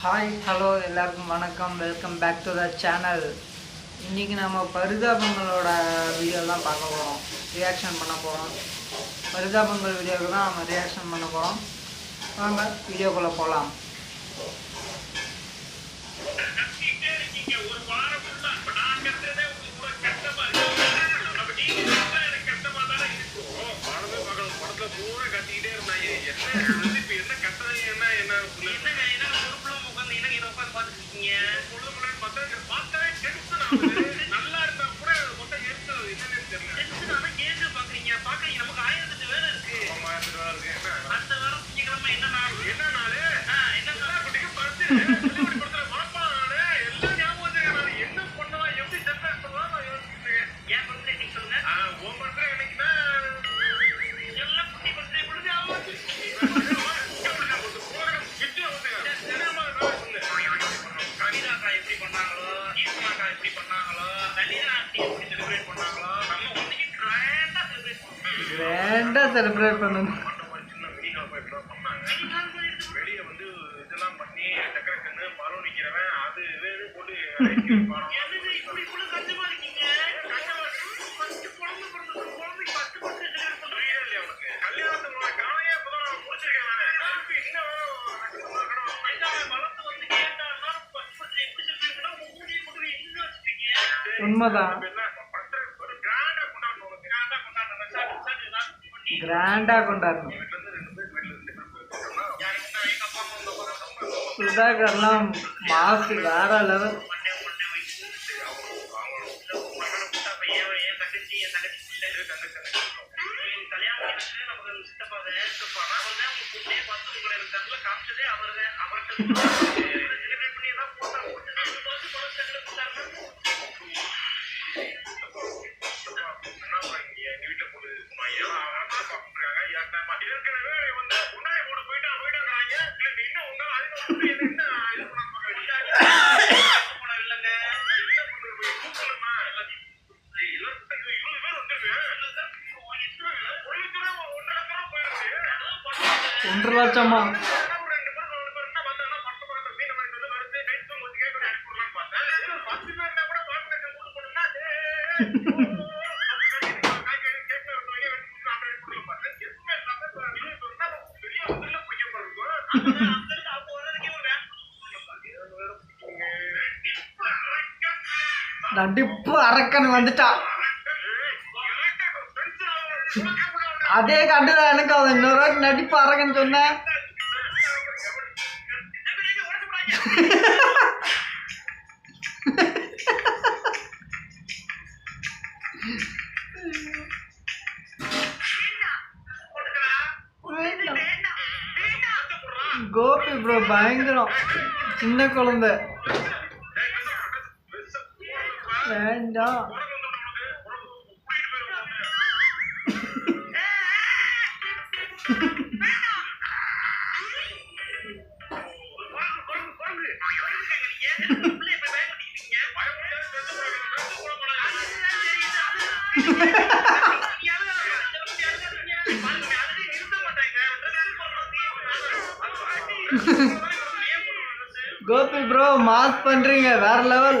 Hi hello எல்லாருக்கும் வணக்கம். Welcome back to the channel இன்றைக்கி நம்ம பரிதாபங்களோட வீடியோ தான் பார்க்க போகிறோம் ரியாக்ஷன் பண்ண போகிறோம் பரிதாபங்கள் வீடியோவுக்கு தான் நம்ம ரியாக்ஷன் பண்ண போகிறோம் வாங்க வீடியோக்குள்ளே போகலாம் என்ன பார்த்துட்டு இருக்கீங்க பார்த்தாலே டென்ஷன் ஆகுது. நல்லா இருந்தா கூட மொத்தம் எரிச்சல் ஆகுது டென்ஷன் ஆனா ஏங்க பாக்குறீங்க பாக்குறீங்க நமக்கு ஆயிரத்தி வேலை இருக்கு. ஆயிரத்தி வாரம் திங்கக்கிழமை என்ன நாள்? என்ன நாள்? என்ன நாள்? குட்டிக்கு பருத்து கரெக்டாக செலிப்ரேட் பண்ணணும். வெளியே வந்து இதெல்லாம் பண்ணி டக்கர கண்ணு மரம் நிற்கிறவன் அது போட்டு உண்மைதான். கிராண்டாக கொண்டாடணும் சுதாகர்லாம் மாசு வேற லெவல் ஒன்றரை லட்சமா? நடிப்பு அரக்கன் வந்துட்டான் அதே கண்டுதான் எனக்கு அவன் இன்னொரு வாட்டி நடிப்பு அரங்கன்னு சொன்னேன். கோபி ப்ரோ பயங்கரம். சின்ன குழந்தை. வேண்டாம். கோபி ப்ரோ மாஸ் பண்றீங்க வேற லெவல்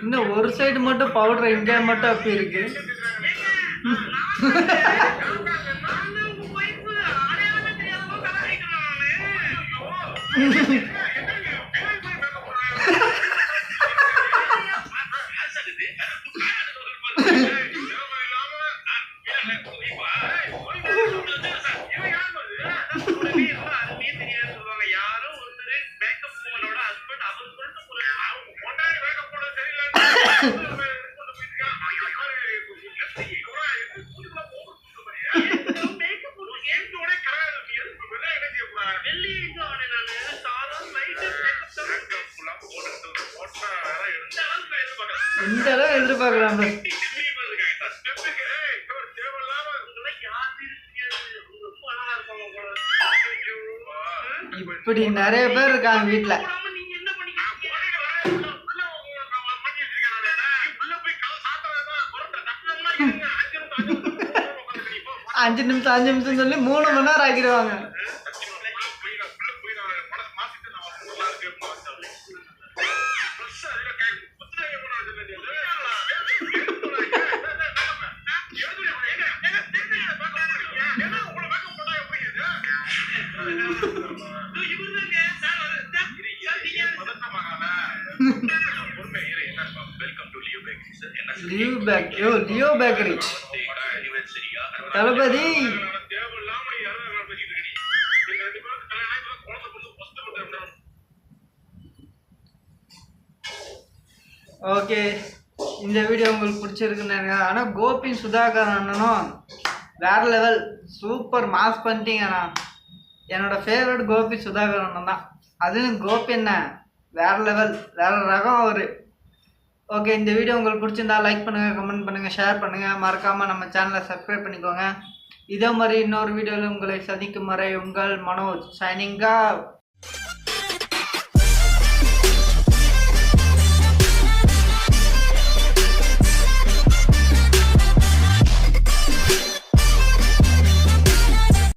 இன்னும் ஒரு சைடு மட்டும் பவுடர் எங்கே மட்டும் அப்படி இருக்கு Mm-hmm. எதிர்பார்க்கலாம் இப்படி நிறைய பேர் இருக்காங்க வீட்டுல அஞ்சு நிமிஷம் அஞ்சு நிமிஷம் சொல்லி மூணு மணி நேரம் ஆக்கிடுவாங்க. லியோ பேக் யோ லியோ பேக்கரி தளபதி. ஓகே இந்த வீடியோ உங்களுக்கு பிடிச்சிருக்குன்னு நினைக்கிறேன். ஆனால் கோபி சுதாகர் அண்ணனும் வேற லெவல் சூப்பர் மாஸ் பண்ணிட்டீங்கண்ணா என்னோட ஃபேவரட் கோபி சுதாகர் அண்ணன் தான். அதுவும் கோபி என்ன? வேற லெவல் வேற ரகம் அவரு. ஓகே இந்த வீடியோ உங்களுக்கு பிடிச்சிருந்தா லைக் பண்ணுங்கள் கமெண்ட் பண்ணுங்கள் ஷேர் பண்ணுங்கள் மறக்காமல் நம்ம சேனலை சப்ஸ்கிரைப் பண்ணிக்கோங்க. இதே மாதிரி இன்னொரு வீடியோவில் உங்களை சந்திக்கும் வரை உங்கள் மனோஜ் சைனிங்கா